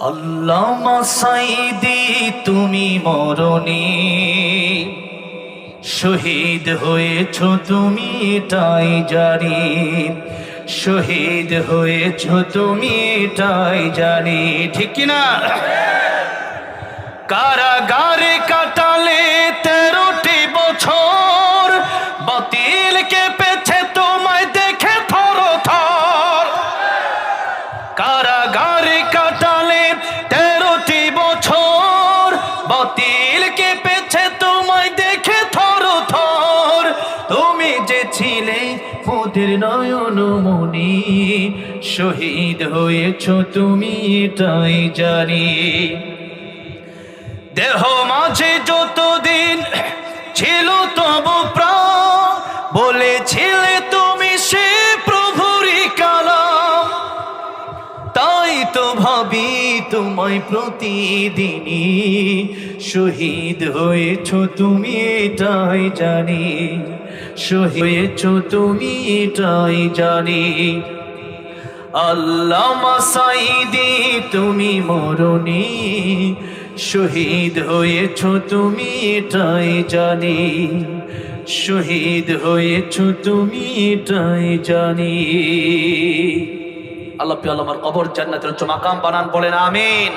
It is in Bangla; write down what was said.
আল্লামা সাইদি তুমি মরণি। শহীদ হয়েছ তুমি, এটাই জানি। শহীদ হয়েছ তুমি, এটাই জানি। ঠিক কিনা? কারাগারে কাটালে তেরোটি বছর, বাতিল কেঁপেছে তোমায় দেখে থর থর কারাগারে কাটালে ওদের নয়ন মনি, শহীদ হয়েছ তুমি এটাই জানি। দেহ মাঝে যতদিন ছিল তব প্রাণ, বলেছিলে তুমি সে প্রভুরি কালাম। তাই তো ভাবি তোমায় প্রতিদিনই শহীদ হয়েছ তুমি এটাই জানি। হয়েছ তুমি এটাই জানি। আল্লামা সাইদি তুমি মরণি শহীদ হয়েছ তুমি এটাই জানি। শহীদ হয়েছ তুমি এটাই জানি। আল্লাহ আল্লাহ আমার কবর জান্নাতের মাকাম বানান বলেন, আমিন।